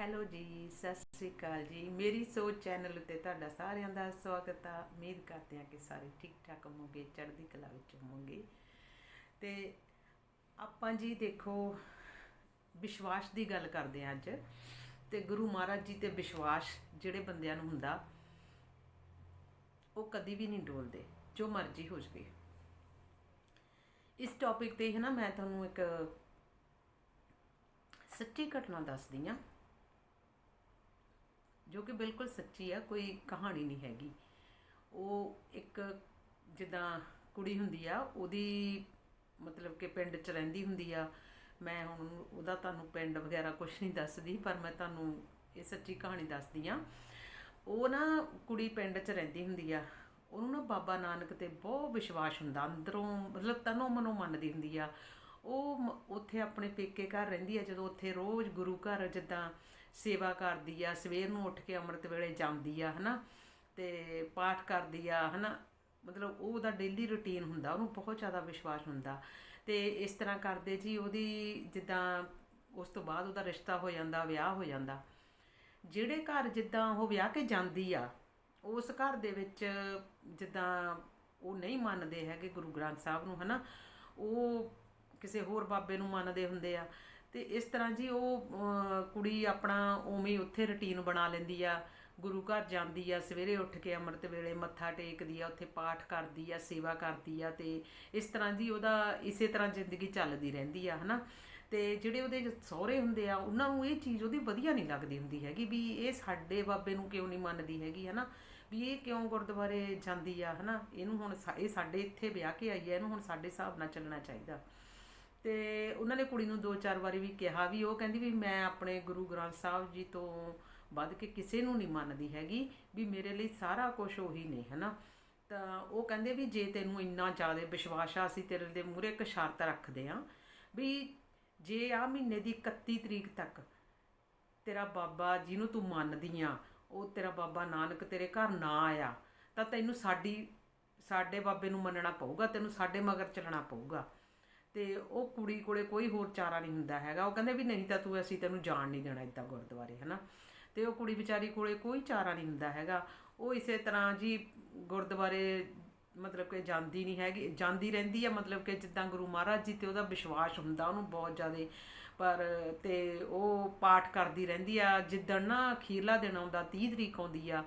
Hello ਜੀ, ਸਤਿ ਸ੍ਰੀ ਅਕਾਲ ਜੀ। ਮੇਰੀ ਸੋਚ ਚੈਨਲ ਉੱਤੇ ਤੁਹਾਡਾ ਸਾਰਿਆਂ ਦਾ ਸਵਾਗਤ ਆ। ਉਮੀਦ ਕਰਦੇ ਹਾਂ ਕਿ ਸਾਰੇ ਠੀਕ ਠਾਕ ਹੋਵੋਗੇ, ਚੜ੍ਹਦੀ ਕਲਾ ਵਿੱਚ ਹੋਵੋਗੇ। ਤੇ ਆਪਾਂ ਜੀ ਦੇਖੋ, ਵਿਸ਼ਵਾਸ ਦੀ ਗੱਲ ਕਰਦੇ ਹਾਂ ਅੱਜ। ਤੇ ਗੁਰੂ ਮਹਾਰਾਜ ਜੀ ਤੇ ਵਿਸ਼ਵਾਸ ਜਿਹੜੇ ਬੰਦਿਆਂ ਨੂੰ ਹੁੰਦਾ, ਉਹ ਕਦੀ ਵੀ ਨਹੀਂ ਡੋਲਦੇ, ਜੋ ਮਰਜ਼ੀ ਹੋ ਜਵੇ। ਇਸ ਟੌਪਿਕ ਤੇ ਹੈ ਨਾ ਮੈਂ ਤੁਹਾਨੂੰ ਇੱਕ ਸੱਚੀ ਘਟਨਾ ਦੱਸਦੀ ਆ ਜੋ ਕਿ ਬਿਲਕੁਲ ਸੱਚੀ ਆ, ਕੋਈ ਕਹਾਣੀ ਨਹੀਂ ਹੈਗੀ। ਉਹ ਇੱਕ ਜਿੱਦਾਂ ਕੁੜੀ ਹੁੰਦੀ ਆ, ਉਹਦੀ ਮਤਲਬ ਕਿ ਪਿੰਡ 'ਚ ਰਹਿੰਦੀ ਹੁੰਦੀ ਆ। ਮੈਂ ਹੁਣ ਉਹਦਾ ਤੁਹਾਨੂੰ ਪਿੰਡ ਵਗੈਰਾ ਕੁਝ ਨਹੀਂ ਦੱਸਦੀ, ਪਰ ਮੈਂ ਤੁਹਾਨੂੰ ਇਹ ਸੱਚੀ ਕਹਾਣੀ ਦੱਸਦੀ ਆ। ਉਹ ਨਾ ਕੁੜੀ ਪਿੰਡ 'ਚ ਰਹਿੰਦੀ ਹੁੰਦੀ ਆ। ਉਹਨੂੰ ਨਾ ਬਾਬਾ ਨਾਨਕ ਤੇ ਬਹੁਤ ਵਿਸ਼ਵਾਸ ਹੁੰਦਾ, ਅੰਦਰੋਂ ਮਤਲਬ ਤਨੋਂ ਮਨੋਂ ਮੰਨਦੀ ਹੁੰਦੀ ਆ। ਉਹ ਮ- ਉੱਥੇ ਆਪਣੇ ਪੇਕੇ ਘਰ ਰਹਿੰਦੀ ਆ, ਜਦੋਂ ਉੱਥੇ ਰੋਜ਼ ਗੁਰੂ ਘਰ ਜਿੱਦਾਂ ਸੇਵਾ ਕਰਦੀ ਆ, ਸਵੇਰ ਨੂੰ ਉੱਠ ਕੇ ਅੰਮ੍ਰਿਤ ਵੇਲੇ ਜਾਂਦੀ ਆ, ਹਨਾ? ਤੇ ਪਾਠ ਕਰਦੀ ਆ, ਹਨਾ? ਮਤਲਬ ਉਹ ਉਹਦਾ ਡੇਲੀ ਰੁਟੀਨ ਹੁੰਦਾ, ਉਹਨੂੰ ਬਹੁਤ ਜ਼ਿਆਦਾ ਵਿਸ਼ਵਾਸ ਹੁੰਦਾ। ਤੇ ਇਸ ਤਰ੍ਹਾਂ ਕਰਦੇ ਜੀ, ਉਹਦੀ ਜਿੱਦਾਂ ਉਸ ਤੋਂ ਬਾਅਦ ਉਹਦਾ ਰਿਸ਼ਤਾ ਹੋ ਜਾਂਦਾ, ਵਿਆਹ ਹੋ ਜਾਂਦਾ। ਜਿਹੜੇ ਘਰ ਜਿੱਦਾਂ ਉਹ ਵਿਆਹ ਕੇ ਜਾਂਦੀ ਆ, ਉਸ ਘਰ ਦੇ ਵਿੱਚ ਜਿੱਦਾਂ ਉਹ ਨਹੀਂ ਮੰਨਦੇ ਹੈਗੇ ਗੁਰੂ ਗ੍ਰੰਥ ਸਾਹਿਬ ਨੂੰ, ਹਨਾ? ਉਹ ਕਿਸੇ ਹੋਰ ਬਾਬੇ ਨੂੰ ਮੰਨਦੇ ਹੁੰਦੇ ਆ। ਤੇ ਇਸ ਤਰ੍ਹਾਂ ਜੀ ਉਹ ਕੁੜੀ ਆਪਣਾ ਉਵੇਂ ਉੱਥੇ ਰੁਟੀਨ ਬਣਾ ਲੈਂਦੀ ਆ, ਗੁਰੂ ਘਰ ਜਾਂਦੀ ਆ, ਸਵੇਰੇ ਉੱਠ ਕੇ ਅੰਮ੍ਰਿਤ ਵੇਲੇ ਮੱਥਾ ਟੇਕਦੀ ਆ, ਉੱਥੇ ਪਾਠ ਕਰਦੀ ਆ, ਸੇਵਾ ਕਰਦੀ ਆ ਤੇ ਇਸ ਤਰ੍ਹਾਂ ਜੀ ਉਹਦਾ ਇਸੇ ਤਰ੍ਹਾਂ ਜ਼ਿੰਦਗੀ ਚੱਲਦੀ ਰਹਿੰਦੀ ਆ, ਹਨਾ? ਤੇ ਜਿਹੜੇ ਉਹਦੇ ਸਹੁਰੇ ਹੁੰਦੇ ਆ, ਉਹਨਾਂ ਨੂੰ ਇਹ ਚੀਜ਼ ਉਹਦੀ ਵਧੀਆ ਨਹੀਂ ਲੱਗਦੀ ਹੁੰਦੀ ਹੈਗੀ ਵੀ ਇਹ ਸਾਡੇ ਬਾਬੇ ਨੂੰ ਕਿਉਂ ਨਹੀਂ ਮੰਨਦੀ ਹੈਗੀ, ਹਨਾ? ਵੀ ਇਹ ਕਿਉਂ ਗੁਰਦੁਆਰੇ ਜਾਂਦੀ ਆ, ਹਨਾ? ਇਹਨੂੰ ਹੁਣ ਸਾ- ਇਹ ਸਾਡੇ ਇੱਥੇ ਵਿਆਹ ਕੇ ਆਈ ਹੈ ਇਹਨੂੰ ਹੁਣ ਸਾਡੇ ਹਿਸਾਬ ਨਾਲ ਚੱਲਣਾ ਚਾਹੀਦਾ। ਤੇ ਉਹਨਾਂ ਨੇ ਕੁੜੀ ਨੂੰ ਦੋ ਚਾਰ ਵਾਰੀ ਵੀ ਕਿਹਾ ਵੀ, ਉਹ ਕਹਿੰਦੀ ਵੀ ਮੈਂ ਆਪਣੇ ਗੁਰੂ ਗ੍ਰੰਥ ਸਾਹਿਬ ਜੀ ਤੋਂ ਵੱਧ ਕੇ ਕਿਸੇ ਨੂੰ ਨਹੀਂ ਮੰਨਦੀ ਹੈਗੀ ਵੀ ਮੇਰੇ ਲਈ ਸਾਰਾ ਕੁਝ ਉਹੀ ਨੇ, ਹਨਾ? ਤਾਂ ਉਹ ਕਹਿੰਦੇ ਵੀ ਜੇ ਤੈਨੂੰ ਇੰਨਾ ਜ਼ਿਆਦਾ ਵਿਸ਼ਵਾਸ ਆ, ਅਸੀਂ ਤੇਰੇ ਦੇ ਮੂਹਰੇ ਇੱਕ ਸ਼ਰਤ ਰੱਖਦੇ ਆ ਵੀ ਜੇ ਆ ਮਹੀਨੇ ਦੀ 31 ਤਰੀਕ ਤੱਕ ਤੇਰਾ ਬਾਬਾ ਜਿਹਨੂੰ ਤੂੰ ਮੰਨਦੀ ਆ, ਉਹ ਤੇਰਾ ਬਾਬਾ ਨਾਨਕ ਤੇਰੇ ਘਰ ਨਾ ਆਇਆ, ਤਾਂ ਤੈਨੂੰ ਸਾਡੀ, ਸਾਡੇ ਬਾਬੇ ਨੂੰ ਮੰਨਣਾ ਪਊਗਾ, ਤੈਨੂੰ ਸਾਡੇ ਮਗਰ ਚੱਲਣਾ ਪਊਗਾ। ਤੇ ਉਹ ਕੁੜੀ ਕੋਲੇ ਕੋਈ ਹੋਰ ਚਾਰਾ ਨਹੀਂ ਹੁੰਦਾ ਹੈਗਾ। ਉਹ ਕਹਿੰਦੇ ਵੀ ਨਹੀਂ ਤਾਂ ਤੂੰ ਅਸੀਂ ਤੈਨੂੰ ਜਾਣ ਨਹੀਂ ਦੇਣਾ ਇਦਾਂ ਗੁਰਦੁਆਰੇ, ਹਨਾ? ਤੇ ਉਹ ਕੁੜੀ ਵਿਚਾਰੀ ਕੋਲੇ ਕੋਈ ਚਾਰਾ ਨਹੀਂ ਹੁੰਦਾ ਹੈਗਾ। ਉਹ ਇਸੇ ਤਰ੍ਹਾਂ ਜੀ ਗੁਰਦੁਆਰੇ ਮਤਲਬ ਕਿ ਜਾਂਦੀ ਨਹੀਂ ਹੈਗੀ, ਜਾਂਦੀ ਰਹਿੰਦੀ ਆ, ਮਤਲਬ ਕਿ ਜਿੱਦਾਂ ਗੁਰੂ ਮਹਾਰਾਜ ਜੀ ਤੇ ਉਹਦਾ ਵਿਸ਼ਵਾਸ ਹੁੰਦਾ ਉਹਨੂੰ ਬਹੁਤ ਜ਼ਿਆਦਾ। ਪਰ ਤੇ ਉਹ ਪਾਠ ਕਰਦੀ ਰਹਿੰਦੀ ਆ, ਜਿੱਦਣ ਨਾ ਅਖੀਰਲਾ ਦਿਨ ਆਉਂਦਾ 30 ਤਰੀਕ ਆਉਂਦੀ ਆ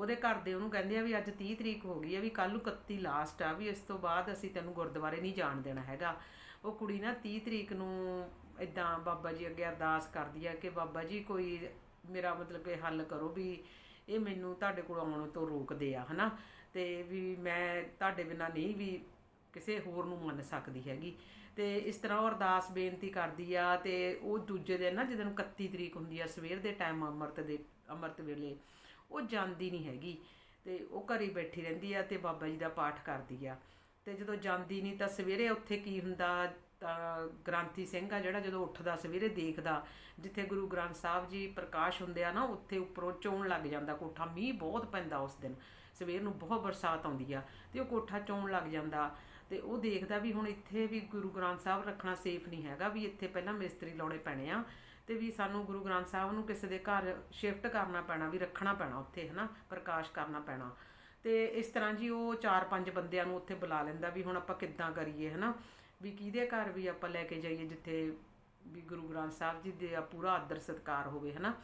ਉਹਦੇ ਘਰ ਦੇ ਉਹਨੂੰ ਕਹਿੰਦੇ ਆ ਵੀ ਅੱਜ 30 ਤਰੀਕ ਹੋ ਗਈ ਆ, ਵੀ ਕੱਲ ਨੂੰ 31 ਲਾਸਟ ਆ, ਵੀ ਇਸ ਤੋਂ ਬਾਅਦ ਅਸੀਂ ਤੈਨੂੰ ਗੁਰਦੁਆਰੇ ਨਹੀਂ ਜਾਣ ਦੇਣਾ ਹੈਗਾ। ਉਹ ਕੁੜੀ ਨਾ 30 ਤਰੀਕ ਨੂੰ ਇਦਾਂ ਬਾਬਾ ਜੀ ਅੱਗੇ ਅਰਦਾਸ ਕਰਦੀ ਆ ਕਿ ਬਾਬਾ ਜੀ ਕੋਈ ਮੇਰਾ ਮਤਲਬ ਕਿ ਹੱਲ ਕਰੋ ਵੀ ਇਹ ਮੈਨੂੰ ਤੁਹਾਡੇ ਕੋਲ ਆਉਣ ਤੋਂ ਰੋਕਦੇ ਆ, ਹਨਾ? ਤੇ ਵੀ ਮੈਂ ਤੁਹਾਡੇ ਬਿਨਾਂ ਨਹੀਂ ਵੀ ਕਿਸੇ ਹੋਰ ਨੂੰ ਮੰਨ ਸਕਦੀ ਹੈਗੀ। ਤੇ ਇਸ ਤਰ੍ਹਾਂ ਉਹ ਅਰਦਾਸ ਬੇਨਤੀ ਕਰਦੀ ਆ ਤੇ ਉਹ ਦੂਜੇ ਦਿਨ ਨਾ ਜਦੋਂ 31 ਤਰੀਕ ਹੁੰਦੀ ਆ, ਸਵੇਰ ਦੇ ਟਾਈਮ ਅੰਮ੍ਰਿਤ ਦੇ, ਅੰਮ੍ਰਿਤ ਵੇਲੇ ਉਹ ਜਾਂਦੀ ਨਹੀਂ ਹੈਗੀ ਤੇ ਉਹ ਘਰੇ ਬੈਠੀ ਰਹਿੰਦੀ ਆ ਤੇ ਬਾਬਾ ਜੀ ਦਾ ਪਾਠ ਕਰਦੀ ਆ। ਤੇ ਜਦੋਂ ਜਾਂਦੀ ਨਹੀਂ ਤਾਂ ਸਵੇਰੇ ਉੱਥੇ ਕੀ ਹੁੰਦਾ, ਤਾਂ ਗ੍ਰਾਂਤੀ ਸਿੰਘ ਆ ਜਿਹੜਾ ਜਦੋਂ ਉੱਠਦਾ ਸਵੇਰੇ ਦੇਖਦਾ, ਜਿੱਥੇ ਗੁਰੂ ਗ੍ਰੰਥ ਸਾਹਿਬ ਜੀ ਪ੍ਰਕਾਸ਼ ਹੁੰਦੇ ਆ ਨਾ, ਉੱਥੇ ਉੱਪਰੋਂ ਚੋਣ ਲੱਗ ਜਾਂਦਾ ਕੋਠਾ, ਮੀਂਹ ਬਹੁਤ ਪੈਂਦਾ ਉਸ ਦਿਨ। ਸਵੇਰ ਨੂੰ ਬਹੁਤ ਬਰਸਾਤ ਆਉਂਦੀ ਆ ਤੇ ਉਹ ਕੋਠਾ ਚੋਣ ਲੱਗ ਜਾਂਦਾ ਤੇ ਉਹ ਦੇਖਦਾ ਵੀ ਹੁਣ ਇੱਥੇ ਵੀ ਗੁਰੂ ਗ੍ਰੰਥ ਸਾਹਿਬ ਰੱਖਣਾ ਸੇਫ ਨਹੀਂ ਹੈਗਾ, ਵੀ ਇੱਥੇ ਪਹਿਲਾਂ ਮਿਸਤਰੀ ਲਾਉਣੇ ਪੈਣੇ ਆ। ਤੇ ਵੀ ਸਾਨੂੰ ਗੁਰੂ ਗ੍ਰੰਥ ਸਾਹਿਬ ਨੂੰ ਕਿਸੇ ਦੇ ਘਰ ਸ਼ਿਫਟ ਕਰਨਾ ਪੈਣਾ, ਵੀ ਰੱਖਣਾ ਪੈਣਾ ਉੱਥੇ, ਹਨਾ, ਪ੍ਰਕਾਸ਼ ਕਰਨਾ ਪੈਣਾ। ਤੇ ਇਸ ਤਰ੍ਹਾਂ ਜੀ ਉਹ ਚਾਰ ਪੰਜ ਬੰਦਿਆਂ ਨੂੰ ਉੱਥੇ ਬੁਲਾ ਲੈਂਦਾ ਵੀ ਹੁਣ ਆਪਾਂ ਕਿੱਦਾਂ ਕਰੀਏ, ਹਨਾ। ਵੀ ਕਿਹਦੇ ਘਰ ਵੀ ਆਪਾਂ ਲੈ ਕੇ ਜਾਈਏ, ਜਿੱਥੇ ਵੀ ਗੁਰੂ ਗ੍ਰੰਥ ਸਾਹਿਬ ਜੀ ਦੇ ਪੂਰਾ ਆਦਰ ਸਤਿਕਾਰ ਹੋਵੇ, ਹਨਾ।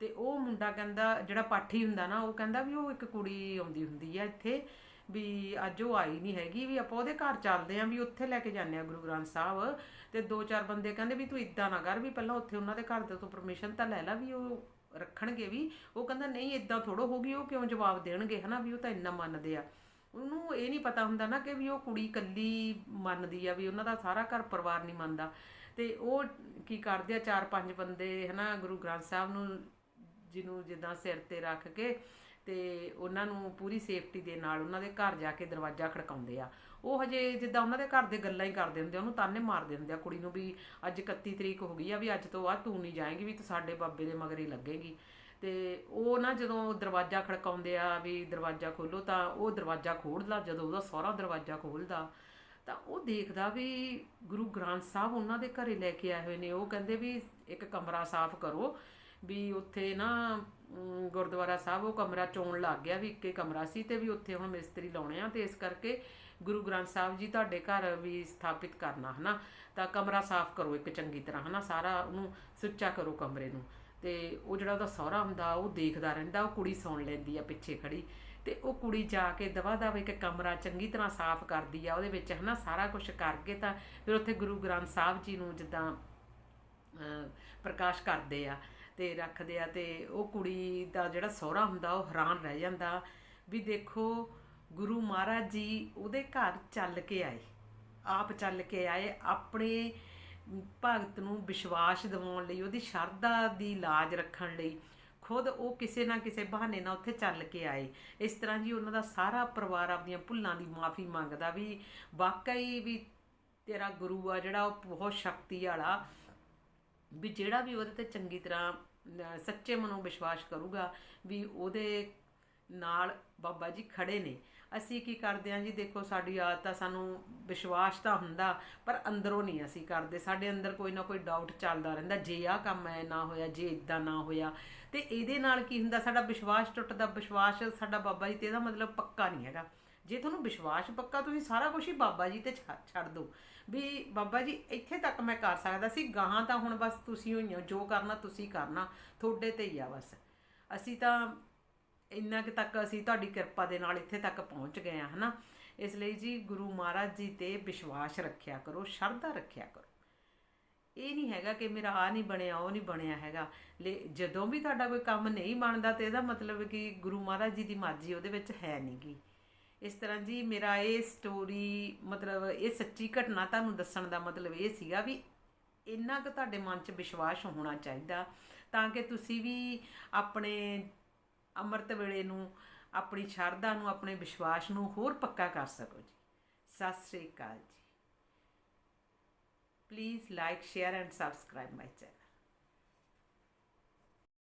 ਤੇ ਉਹ ਮੁੰਡਾ ਕਹਿੰਦਾ, ਜਿਹੜਾ ਪਾਠੀ ਹੁੰਦਾ ਨਾ, ਉਹ ਕਹਿੰਦਾ ਵੀ ਉਹ ਇੱਕ ਕੁੜੀ ਆਉਂਦੀ ਹੁੰਦੀ ਆ ਇੱਥੇ। ਵੀ ਅੱਜ ਉਹ ਆਈ ਨਹੀਂ ਹੈਗੀ, ਵੀ ਆਪਾਂ ਉਹਦੇ ਘਰ ਚੱਲਦੇ ਆਂ, ਵੀ ਉੱਥੇ ਲੈ ਕੇ ਜਾਂਦੇ ਆ ਗੁਰੂ ਗ੍ਰੰਥ ਸਾਹਿਬ। ਤੇ ਦੋ ਚਾਰ ਬੰਦੇ ਕਹਿੰਦੇ ਵੀ ਤੂੰ ਇਦਾਂ ਨਾ ਕਰ ਵੀ ਪਹਿਲਾਂ ਉੱਥੇ ਉਹਨਾਂ ਦੇ ਘਰ ਦੇ ਤੋਂ ਪਰਮਿਸ਼ਨ ਤਾਂ ਲੈ ਲੈ ਵੀ ਉਹ ਰੱਖਣਗੇ ਵੀ। ਉਹ ਕਹਿੰਦਾ ਨਹੀਂ ਇਦਾਂ ਥੋੜੋ ਹੋਗੀ ਉਹ ਕਿਉਂ ਜਵਾਬ ਦੇਣਗੇ, ਹਨਾ, ਵੀ ਉਹ ਤਾਂ ਇੰਨਾ ਮੰਨਦੇ ਆ। ਉਹਨੂੰ ਇਹ ਨਹੀਂ ਪਤਾ ਹੁੰਦਾ ਨਾ ਕਿ ਵੀ ਉਹ ਕੁੜੀ ਇਕੱਲੀ ਮੰਨਦੀ ਆ, ਵੀ ਉਹਨਾਂ ਦਾ ਸਾਰਾ ਘਰ ਪਰਿਵਾਰ ਨਹੀਂ ਮੰਨਦਾ। ਤੇ ਉਹ ਕੀ ਕਰਦੇ ਆ, ਚਾਰ ਪੰਜ ਬੰਦੇ, ਹਨਾ, ਗੁਰੂ ਗ੍ਰੰਥ ਸਾਹਿਬ ਨੂੰ, ਜਿਹਨੂੰ ਜਿੱਦਾਂ ਸਿਰ ਤੇ ਰੱਖ ਕੇ ਤੇ ਉਹਨਾਂ ਨੂੰ ਪੂਰੀ ਸੇਫਟੀ ਦੇ ਨਾਲ ਉਹਨਾਂ ਦੇ ਘਰ ਜਾ ਕੇ ਦਰਵਾਜ਼ਾ ਖੜਕਾਉਂਦੇ ਆ। ਉਹ ਹਜੇ ਜਿੱਦਾਂ ਉਹਨਾਂ ਦੇ ਘਰ ਦੇ ਗੱਲਾਂ ਹੀ ਕਰਦੇ ਹੁੰਦੇ ਆ, ਉਹਨੂੰ ਤਾਨੇ ਮਾਰਦੇ ਹੁੰਦੇ ਆ। ਕੁੜੀ ਨੂੰ ਵੀ ਅੱਜ 31 ਤਰੀਕ ਹੋ ਗਈ ਆ, ਵੀ ਅੱਜ ਤੋਂ ਬਾਅਦ ਤੂੰ ਨਹੀਂ ਜਾਏਂਗੀ, ਵੀ ਤੂੰ ਸਾਡੇ ਬਾਬੇ ਦੇ ਮਗਰ ਹੀ ਲੱਗੇਗੀ। ਤੇ ਉਹ ਨਾ ਜਦੋਂ ਦਰਵਾਜ਼ਾ ਖੜਕਾਉਂਦੇ ਆ, ਵੀ ਦਰਵਾਜ਼ਾ ਖੋਲੋ ਤਾਂ ਉਹ ਦਰਵਾਜ਼ਾ ਖੋਲਦਾ ਜਦੋਂ ਉਹਦਾ ਸਹੁਰਾ ਦਰਵਾਜ਼ਾ ਖੋਲਦਾ ਤਾਂ ਉਹ ਦੇਖਦਾ ਵੀ ਗੁਰੂ ਗ੍ਰੰਥ ਸਾਹਿਬ ਉਹਨਾਂ ਦੇ ਘਰੇ ਲੈ ਕੇ ਆਏ ਹੋਏ ਨੇ। ਉਹ ਕਹਿੰਦੇ ਵੀ ਇੱਕ ਕਮਰਾ ਸਾਫ਼ ਕਰੋ ਵੀ ਉੱਥੇ ਨਾ ਗੁਰਦੁਆਰਾ ਸਾਹਿਬ ਉਹ ਕਮਰਾ ਚੋਣ ਲੱਗ ਗਿਆ ਵੀ ਇੱਕੇ ਕਮਰਾ ਸੀ ਤੇ ਵੀ ਉੱਥੇ ਹੁਣ ਮਿਸਤਰੀ ਲਾਉਣੇ ਆ ਤੇ ਇਸ ਕਰਕੇ ਗੁਰੂ ਗ੍ਰੰਥ ਸਾਹਿਬ ਜੀ ਤੁਹਾਡੇ ਘਰ ਵੀ ਸਥਾਪਿਤ ਕਰਨਾ, ਹਨਾ? ਤਾਂ ਕਮਰਾ ਸਾਫ਼ ਕਰੋ ਇੱਕ ਚੰਗੀ ਤਰ੍ਹਾਂ, ਹਨਾ? ਸਾਰਾ ਉਹਨੂੰ ਸੁੱਚਾ ਕਰੋ ਕਮਰੇ ਨੂੰ। ਤੇ ਉਹ ਜਿਹੜਾ ਉਹਦਾ ਸਹੁਰਾ ਹੁੰਦਾ, ਉਹ ਦੇਖਦਾ ਰਹਿੰਦਾ, ਉਹ ਕੁੜੀ ਸੌਣ ਲੈਂਦੀ ਆ ਪਿੱਛੇ ਖੜੀ। ਤੇ ਉਹ ਕੁੜੀ ਜਾ ਕੇ ਦਵਾ ਦਵਾ ਇੱਕ ਕਮਰਾ ਚੰਗੀ ਤਰ੍ਹਾਂ ਸਾਫ਼ ਕਰਦੀ ਆ ਉਹਦੇ ਵਿੱਚ, ਹਨਾ? ਸਾਰਾ ਕੁਝ ਕਰਕੇ ਤਾਂ ਫਿਰ ਉੱਥੇ ਗੁਰੂ ਗ੍ਰੰਥ ਸਾਹਿਬ ਜੀ ਨੂੰ ਜਿੱਦਾਂ ਪ੍ਰਕਾਸ਼ ਕਰਦੇ ਆ। ਤੇ ਰੱਖਦੇ ਆ ਤੇ ਉਹ ਕੁੜੀ ਦਾ ਜਿਹੜਾ ਸਹੁਰਾ ਹੁੰਦਾ ਉਹ ਹੈਰਾਨ ਰਹਿ ਜਾਂਦਾ ਵੀ ਦੇਖੋ ਗੁਰੂ ਮਹਾਰਾਜ ਜੀ ਉਹਦੇ ਘਰ ਚੱਲ ਕੇ ਆਏ, ਆਪ ਚੱਲ ਕੇ ਆਏ, ਆਪਣੇ ਭਗਤ ਨੂੰ ਵਿਸ਼ਵਾਸ ਦਿਵਾਉਣ ਲਈ, ਉਹਦੀ ਸ਼ਰਧਾ ਦੀ ਲਾਜ ਰੱਖਣ ਲਈ, ਖੁਦ ਉਹ ਕਿਸੇ ਨਾ ਕਿਸੇ ਬਹਾਨੇ ਨਾਲ ਉੱਥੇ ਚੱਲ ਕੇ ਆਏ। ਇਸ ਤਰ੍ਹਾਂ ਜੀ ਉਹਨਾਂ ਦਾ ਸਾਰਾ ਪਰਿਵਾਰ ਆਪਣੀਆਂ ਭੁੱਲਾਂ ਦੀ ਮਾਫੀ ਮੰਗਦਾ ਵੀ ਵਾਕਈ ਵੀ ਤੇਰਾ ਗੁਰੂ ਆ ਜਿਹੜਾ ਉਹ ਬਹੁਤ ਸ਼ਕਤੀ ਵਾਲਾ ਵੀ ਜਿਹੜਾ ਵੀ ਉਹਦੇ ਤੇ ਚੰਗੀ ਤਰ੍ਹਾਂ ਸੱਚੇ ਮਨੋਂ ਵਿਸ਼ਵਾਸ ਕਰੂਗਾ ਵੀ ਉਹਦੇ ਨਾਲ ਬਾਬਾ ਜੀ ਖੜੇ ਨੇ। ਅਸੀਂ ਕੀ ਕਰਦੇ ਹਾਂ ਜੀ, ਦੇਖੋ ਸਾਡੀ ਆਦਤ ਆ, ਸਾਨੂੰ ਵਿਸ਼ਵਾਸ ਤਾਂ ਹੁੰਦਾ, ਪਰ ਅੰਦਰੋਂ ਨਹੀਂ ਅਸੀਂ ਕਰਦੇ। ਸਾਡੇ ਅੰਦਰ ਕੋਈ ਨਾ ਕੋਈ ਡਾਊਟ ਚੱਲਦਾ ਰਹਿੰਦਾ, ਜੇ ਆਹ ਕੰਮ ਐ ਨਾ ਹੋਇਆ, ਜੇ ਇਦਾਂ ਨਾ ਹੋਇਆ। ਤੇ ਇਹਦੇ ਨਾਲ ਕੀ ਹੁੰਦਾ, ਸਾਡਾ ਵਿਸ਼ਵਾਸ ਟੁੱਟਦਾ, ਵਿਸ਼ਵਾਸ ਸਾਡਾ ਬਾਬਾ ਜੀ ਤੇ ਇਹਦਾ ਮਤਲਬ ਪੱਕਾ ਨਹੀਂ ਹੈਗਾ। ਜੇ ਤੁਹਾਨੂੰ ਵਿਸ਼ਵਾਸ ਪੱਕਾ, ਤੁਸੀਂ ਸਾਰਾ ਕੁਝ ਹੀ ਬਾਬਾ ਜੀ ਤੇ ਛੱਡ ਛੱਡ ਦਿਓ ਵੀ ਬਾਬਾ ਜੀ, ਇੱਥੇ ਤੱਕ ਮੈਂ ਕਰ ਸਕਦਾ ਸੀ, ਗਾਹਾਂ ਤਾਂ ਹੁਣ ਬਸ ਤੁਸੀਂ ਹੋਈ ਹੋ ਜੋ ਕਰਨਾ ਤੁਸੀਂ ਕਰਨਾ, ਤੁਹਾਡੇ ਤੇ ਹੀ ਆ ਬਸ। ਅਸੀਂ ਤਾਂ ਇੰਨਾ ਕਿ ਤੱਕ ਅਸੀਂ ਤੁਹਾਡੀ ਕਿਰਪਾ ਦੇ ਨਾਲ ਇੱਥੇ ਤੱਕ ਪਹੁੰਚ ਗਏ ਆ ਹਨਾ? ਇਸ ਲਈ ਜੀ ਗੁਰੂ ਮਹਾਰਾਜ ਜੀ ਤੇ ਵਿਸ਼ਵਾਸ ਰੱਖਿਆ ਕਰੋ, ਸ਼ਰਧਾ ਰੱਖਿਆ ਕਰੋ। ਇਹ ਨਹੀਂ ਹੈਗਾ ਕਿ ਮੇਰਾ ਆ ਨਹੀਂ ਬਣਿਆ, ਉਹ ਨਹੀਂ ਬਣਿਆ ਹੈਗਾ। ਲੈ, ਜਦੋਂ ਵੀ ਤੁਹਾਡਾ ਕੋਈ ਕੰਮ ਨਹੀਂ ਬਣਦਾ ਤੇ ਇਹਦਾ ਮਤਲਬ ਕਿ ਗੁਰੂ ਮਹਾਰਾਜ ਜੀ ਦੀ ਮਰਜ਼ੀ ਉਹਦੇ ਵਿੱਚ ਹੈ ਨਹੀਂਗੀ ਇਸ ਤਰ੍ਹਾਂ ਜੀ ਮੇਰਾ ਇਹ ਸਟੋਰੀ ਮਤਲਬ ਇਹ ਸੱਚੀ ਘਟਨਾ ਤੁਹਾਨੂੰ ਦੱਸਣ ਦਾ ਮਤਲਬ ਇਹ ਸੀਗਾ ਵੀ ਇੰਨਾ ਕੁ ਤੁਹਾਡੇ ਮਨ 'ਚ ਵਿਸ਼ਵਾਸ ਹੋਣਾ ਚਾਹੀਦਾ ਤਾਂ ਕਿ ਤੁਸੀਂ ਵੀ ਆਪਣੇ ਅੰਮ੍ਰਿਤ ਵੇਲੇ ਨੂੰ, ਆਪਣੀ ਸ਼ਰਧਾ ਨੂੰ, ਆਪਣੇ ਵਿਸ਼ਵਾਸ ਨੂੰ ਹੋਰ ਪੱਕਾ ਕਰ ਸਕੋ ਜੀ। Sat Sri Akal ji. Please like share and subscribe my channel